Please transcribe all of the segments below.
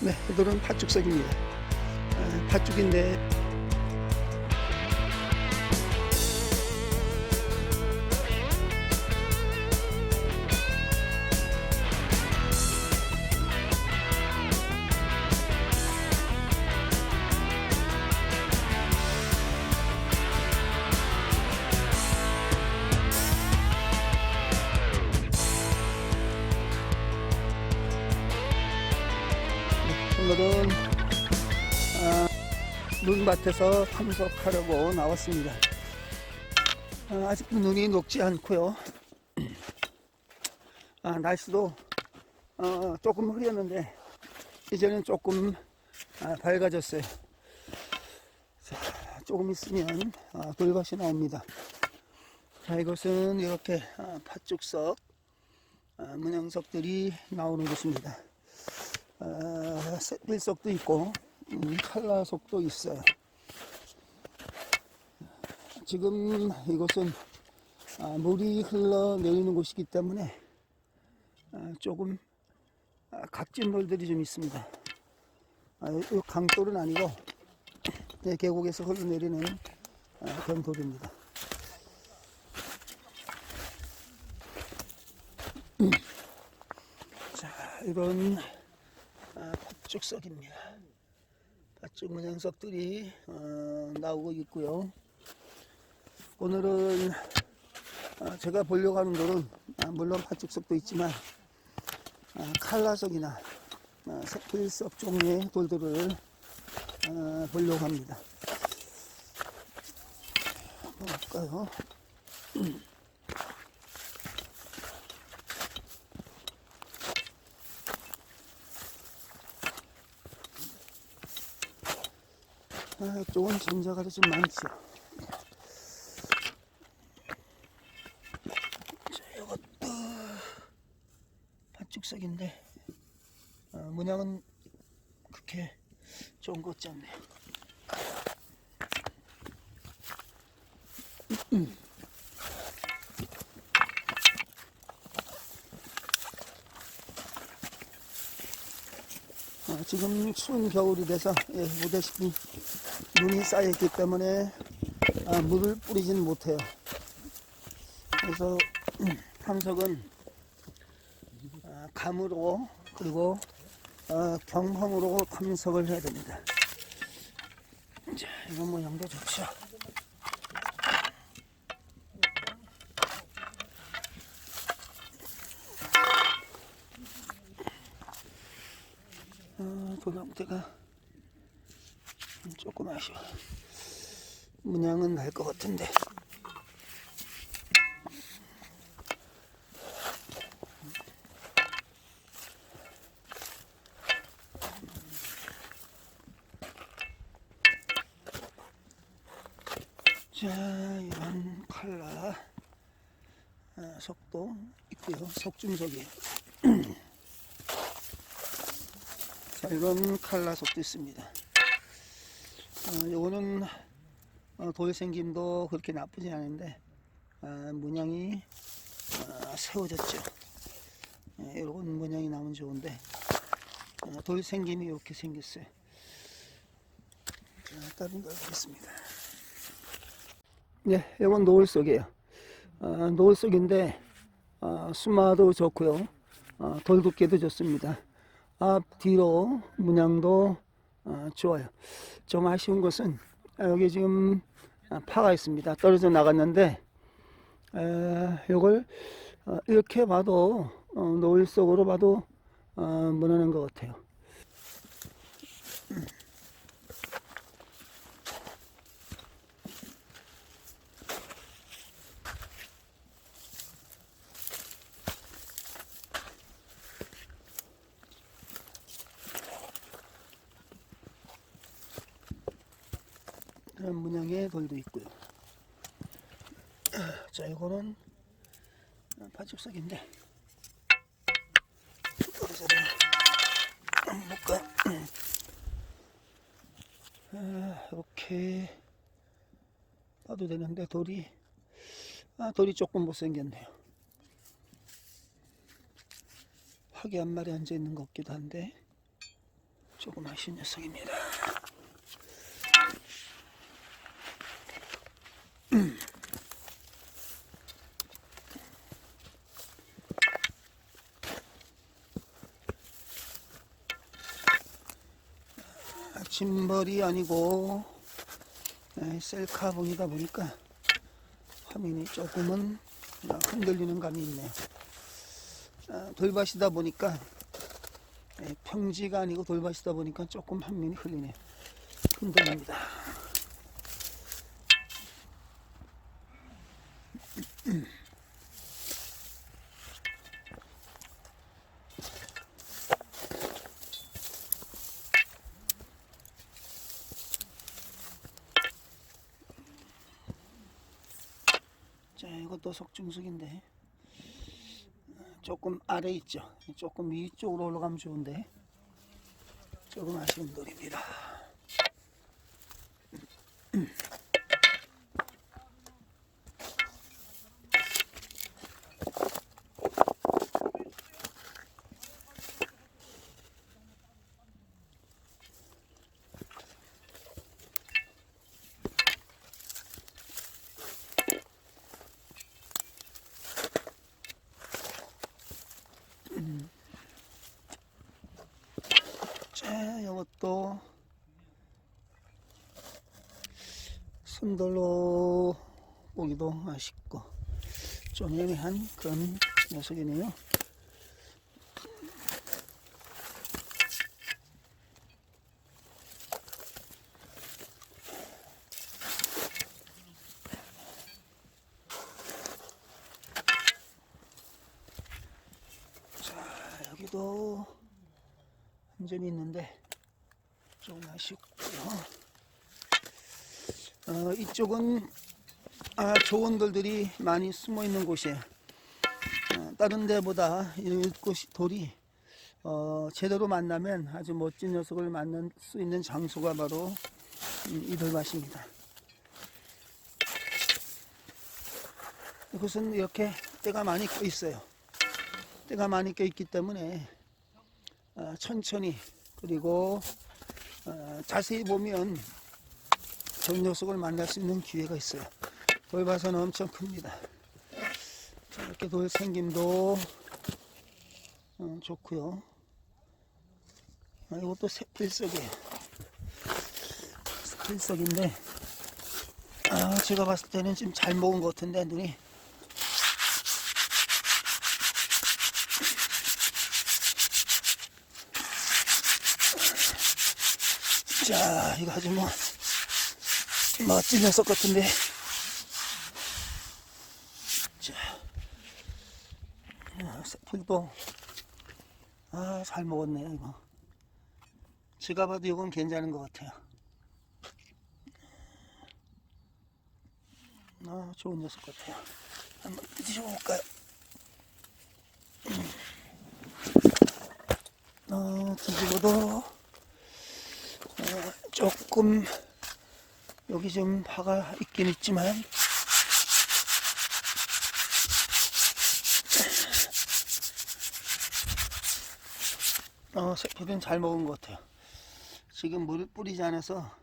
네, 이들은 팥죽석입니다. 아, 팥죽인데 눈밭에서 참석하려고 나왔습니다. 아, 아직도 눈이 녹지 않고요. 아, 날씨도 어, 조금 흐렸는데 이제는 조금 아, 밝아졌어요. 자, 조금 있으면 아, 돌밭이 나옵니다. 자, 이것은 이렇게 아, 팥죽석, 아, 문양석들이 나오는 곳입니다. 아, 색빌석도 있고 음, 칼라석도 있어요. 지금 이곳은 아, 물이 흘러내리는 곳이기 때문에 아, 조금 아, 각진 돌들이 좀 있습니다. 아, 강돌은 아니고 네, 계곡에서 흘러내리는 아, 그런 돌입니다. 자, 이런 아, 팥죽석입니다. 팥죽 문양석들이 어, 나오고 있고요. 오늘은 아, 제가 보려고 하는 돌은 아, 물론 팥죽석도 있지만 아, 칼라석이나 아, 색필석 종류의 돌들을 아, 보려고 합니다. 볼까요? 아, 이쪽은 전자가 좀 많죠. 자, 이것도 팥죽석인데 아, 문양은 그렇게 좋은 것 같지 않네요. 아, 지금 추운 겨울이 돼서 예, 보다시피 눈이 쌓여있기 때문에 아, 물을 뿌리진 못해요. 그래서 음, 탐석은 아, 감으로 그리고 아, 경험으로 탐석을 해야 됩니다. 자, 이런 모양도 좋죠. 아, 도감대가 문양은 날 것 같은데. 자, 이런 칼라 아, 석도 있고요. 석중석이에요. 자, 이런 칼라 석도 있습니다. 어, 요거는 어, 돌 생김도 그렇게 나쁘지 않은데 아, 문양이 아, 세워졌죠. 예, 이런 문양이 나면 좋은데 어, 돌 생김이 이렇게 생겼어요. 자, 다른 거 보겠습니다. 네, 이건 노을 속이에요. 어, 노을 속인데 어, 수마도 좋고요. 어, 돌 두께도 좋습니다. 앞 뒤로 문양도 어, 좋아요. 좀 아쉬운 것은 여기 지금 아, 파가 있습니다. 떨어져 나갔는데 에, 이걸 어, 이렇게 봐도 어, 노을 속으로 봐도 어, 무난한 것 같아요. 이런 돌도 있고요. 자, 이거는 파죽석인데 떨어져라. 볼까? 아, 이렇게 봐도 되는데 돌이 아, 돌이 조금 못생겼네요. 학이 한 마리 앉아 있는 것 같기도 한데 조금 아쉬운 녀석입니다. 짐벌이 아니고 에, 셀카봉이다 보니까 화면이 조금은 흔들리는 감이 있네요. 아, 돌밭이다 보니까 에, 평지가 아니고 돌밭이다 보니까 조금 화면이 흘리네요. 흔들립니다. 자, 이것도 석중석인데 조금 아래 있죠. 조금 위쪽으로 올라가면 좋은데 조금 아쉬운 돌입니다. 자, 이것도 손돌로 보기도 아쉽고 좀 애매한 그런 녀석이네요. 자, 여기도 한 점이 있는데 좀 아쉽고요. 어, 이쪽은 아, 좋은 돌들이 많이 숨어 있는 곳이에요. 어, 다른 데보다 이곳 돌이 어, 제대로 만나면 아주 멋진 녀석을 만날 수 있는 장소가 바로 음, 이 돌밭입니다. 이곳은 이렇게 때가 많이 껴 있어요. 때가 많이 껴 있기 때문에 어, 천천히 그리고 어, 자세히 보면 저 녀석을 만날 수 있는 기회가 있어요. 돌밭은 엄청 큽니다. 자, 이렇게 돌 생김도 어, 좋고요. 아, 이것도 새필석이에요. 새필석인데 아, 제가 봤을 때는 지금 잘 먹은 것 같은데 눈이 자, 이거 아주 뭐, 멋진 녀석 같은데. 자, 야, 새필도, 아, 잘 먹었네요, 이거. 제가 봐도 이건 괜찮은 것 같아요. 아, 좋은 녀석 같아요. 한번 드셔볼까요? 음. 어, 뒤집어도, 어, 조금 여기 좀 화가 있긴 있지만 어, 새끼는 잘 먹은 것 같아요. 지금 물을 뿌리지 않아서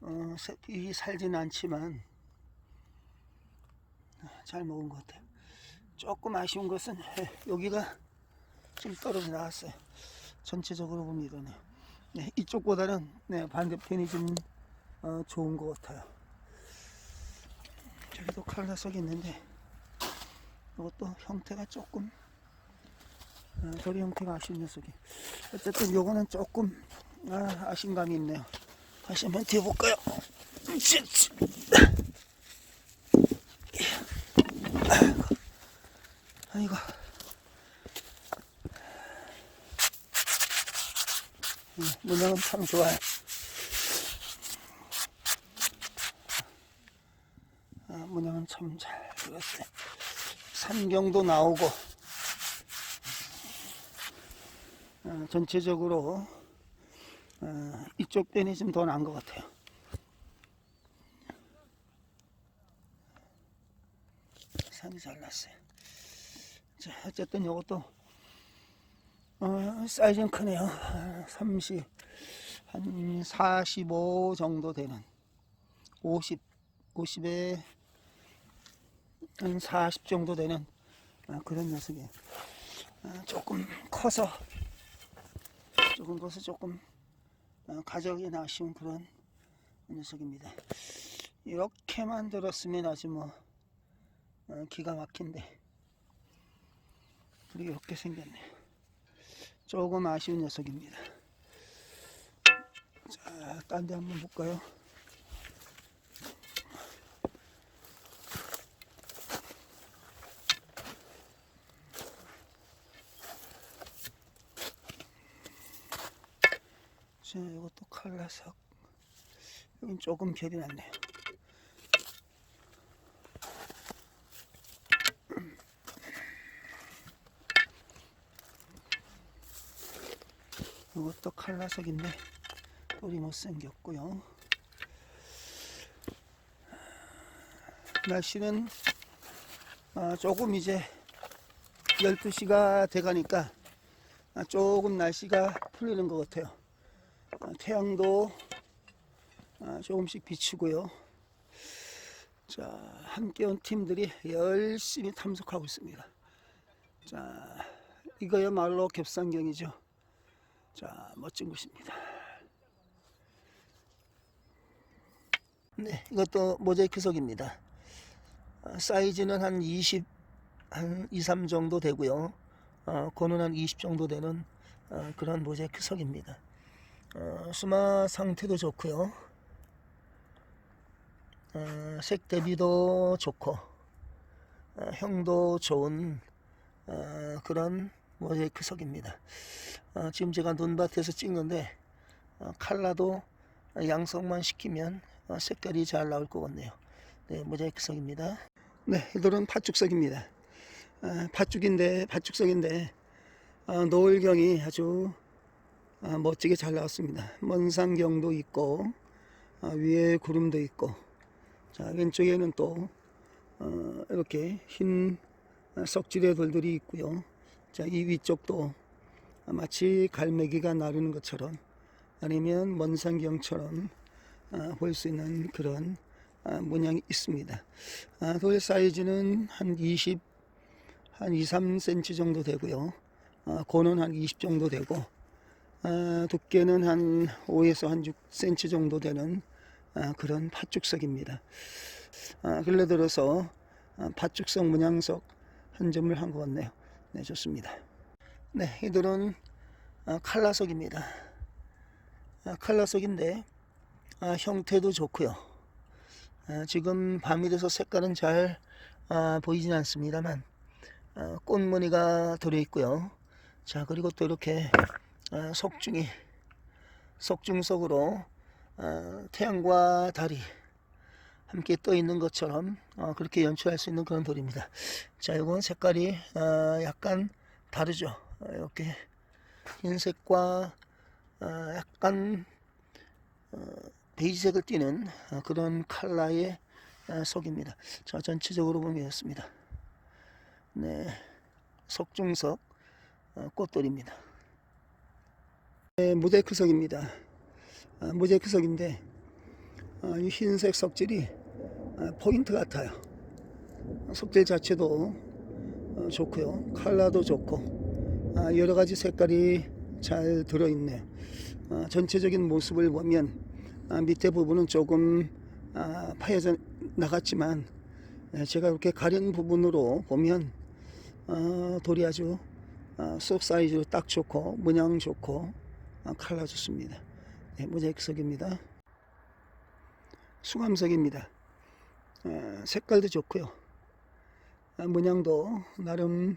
어, 새끼 살진 않지만 잘 먹은 것 같아요. 조금 아쉬운 것은 예, 여기가 좀 떨어져 나왔어요. 전체적으로 봅니다. 네. 네, 이쪽보다는 네, 반대편이 좀 어, 좋은 것 같아요. 저기도 칼라석이 있는데 이것도 형태가 조금 어, 저리 형태가 아쉬운 녀석이 어쨌든 요거는 조금 아, 아쉬움감이 있네요. 다시 한번 뒤어 볼까요? 아이고 문양은 참 좋아요. 아, 문양은 참잘 그렸어요. 산경도 나오고, 어, 전체적으로 어, 이쪽 편이 좀 더 나은 것 같아요. 산이 잘 났어요. 자, 어쨌든 이것도 어, 사이즈는 크네요. 아, 30, 한 45 정도 되는 50, 50에 한 40 정도 되는 아, 그런 녀석이에요. 아, 조금 커서 조금 커서 조금 어, 가격이 아쉬운 그런 녀석입니다. 이렇게 만 들었으면 아주 뭐 어, 기가 막힌데 그리고 이렇게 생겼네요. 조금 아쉬운 녀석입니다. 자, 딴 데 한번 볼까요? 자, 이것도 칼라삭. 여긴 조금 결이 났네요. 이것도 칼라색인데 뿔이 못생겼고요. 날씨는 아, 조금 이제 12시가 돼가니까 아, 조금 날씨가 풀리는 것 같아요. 아, 태양도 아, 조금씩 비치고요. 자, 함께 온 팀들이 열심히 탐색하고 있습니다. 자, 이거야말로 겹산경이죠. 자, 멋진 곳입니다. 네, 이것도 모자이크석입니다. 아, 사이즈는 한 20, 한 2, 3 정도 되고요. 어, 고는 한 20 정도 되는 어, 그런 모자이크석입니다. 어, 수마 상태도 좋고요. 어, 색 대비도 좋고 어, 형도 좋은 어, 그런 모자이크석입니다. 어, 지금 제가 논밭에서 찍는데 어, 칼라도 양성만 시키면 어, 색깔이 잘 나올 것 같네요. 네, 모자이크석입니다. 네, 이들은 팥죽석입니다. 아, 팥죽인데 팥죽석인데 어, 노을경이 아주 아, 멋지게 잘 나왔습니다. 먼산경도 있고 아, 위에 구름도 있고 자 왼쪽에는 또 어, 이렇게 흰 석질의 돌들이 있고요. 자이 위쪽도 마치 갈매기가 나르는 것처럼 아니면 먼산경처럼 아, 볼 수 있는 그런 아, 문양이 있습니다. 아, 돌 사이즈는 한 20, 한 2, 3cm 정도 되고요. 아, 고는 한 20 정도 되고 아, 두께는 한 5에서 한 6cm 정도 되는 아, 그런 팥죽석입니다. 아, 근래 들어서 아, 팥죽석 문양석 한 점을 한 것 같네요. 네, 좋습니다. 네, 이들은 아, 칼라석입니다. 아, 칼라석인데 아, 형태도 좋고요. 아, 지금 밤이 돼서 색깔은 잘 아, 보이진 않습니다만 아, 꽃무늬가 들어 있고요. 자 그리고 또 이렇게 아, 석중이 석중석으로 아, 태양과 달이 함께 떠 있는 것처럼 어, 그렇게 연출할 수 있는 그런 돌입니다. 자, 이건 색깔이 어, 약간 다르죠. 어, 이렇게 흰색과 어, 약간 어, 베이지색을 띠는 어, 그런 어, 속입니다. 자, 전체적으로 보면 이렇습니다. 네, 석중석 어, 꽃돌입니다. 네, 모자이크석입니다. 아, 모자이크석인데 아, 이 흰색 석질이 아, 포인트 같아요. 석질 자체도 어, 좋고요. 컬러도 좋고 아, 여러 가지 색깔이 잘 들어있네요. 아, 전체적인 모습을 보면 아, 밑에 부분은 조금 아, 파여져 나갔지만 예, 제가 이렇게 가린 부분으로 보면 어, 돌이 아주 어, 속 사이즈로 딱 좋고 문양 좋고 어, 컬러 좋습니다. 네, 모자이크석입니다. 수감석입니다. 어, 색깔도 좋고요. 아, 문양도 나름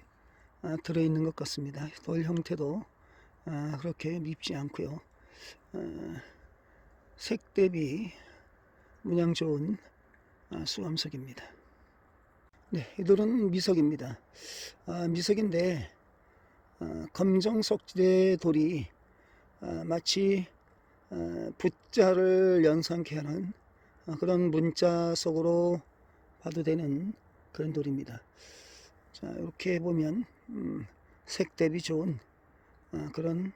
아, 들어있는 것 같습니다. 돌 형태도 아, 그렇게 밉지 않고요. 어, 색 대비 문양 좋은 아, 수감석입니다. 네, 이들은 미석입니다. 아, 미석인데 아, 검정 석질의 돌이 아, 마치 아, 붓자를 연상케 하는 아, 그런 문자 속으로 봐도 되는 그런 돌입니다. 자, 이렇게 보면 음, 색 대비 좋은 어, 그런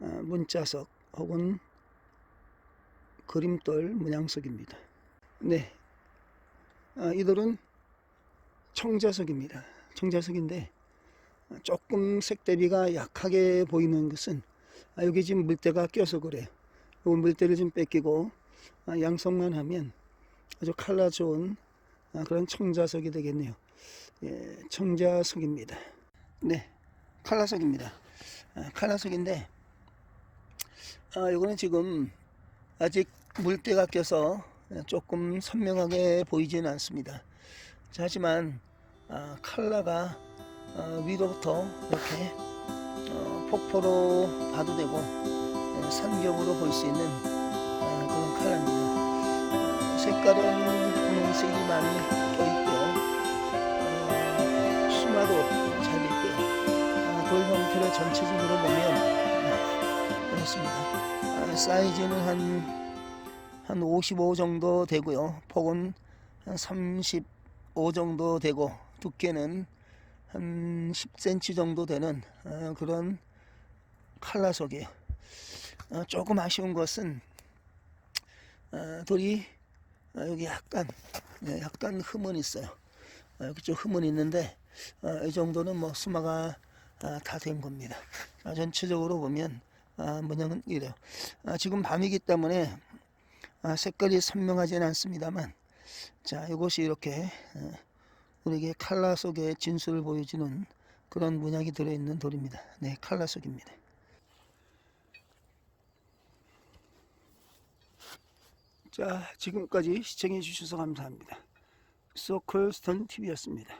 어, 문자석 혹은 그림돌 문양석입니다. 네, 아, 이 돌은 청자석입니다. 청자석인데 어, 조금 색 대비가 약하게 보이는 것은 아, 여기 지금 물때가 껴서 그래요. 이 물때를 좀 뺏기고 아, 양성만 하면 아주 칼라 좋은 아, 그런 청자석이 되겠네요. 예, 청자석입니다. 네, 칼라석입니다. 아, 칼라석인데 아, 이거는 지금 아직 물때가 껴서 조금 선명하게 보이지는 않습니다. 자, 하지만 아, 칼라가 어, 위로부터 이렇게 어, 폭포로 봐도 되고 예, 산경으로 볼 수 있는 아, 그런 칼라입니다. 어, 색깔은 분홍색이 많이 껴 있고요. 어, 수마도 잘 있고요. 아, 돌 형태를 전체적으로 보면 아, 그렇습니다. 아, 사이즈는 한, 한 55 정도 되고요. 폭은 한 35 정도 되고 두께는 한 10cm 정도 되는 아, 그런 칼라석이에요. 아, 조금 아쉬운 것은 아, 돌이 아, 여기 약간 네, 약간 흠은 있어요. 아, 여기 좀 흠은 있는데 아, 이 정도는 뭐 수마가 다된 겁니다. 아, 전체적으로 보면 아, 문양은 이래요. 아, 지금 밤이기 때문에 아, 색깔이 선명하지는 않습니다만 자 이것이 이렇게 어, 우리에게 칼라 속의 진수를 보여주는 그런 문양이 들어있는 돌입니다. 네, 칼라 속입니다. 자, 지금까지 시청해 주셔서 감사합니다. 소클스턴 TV였습니다.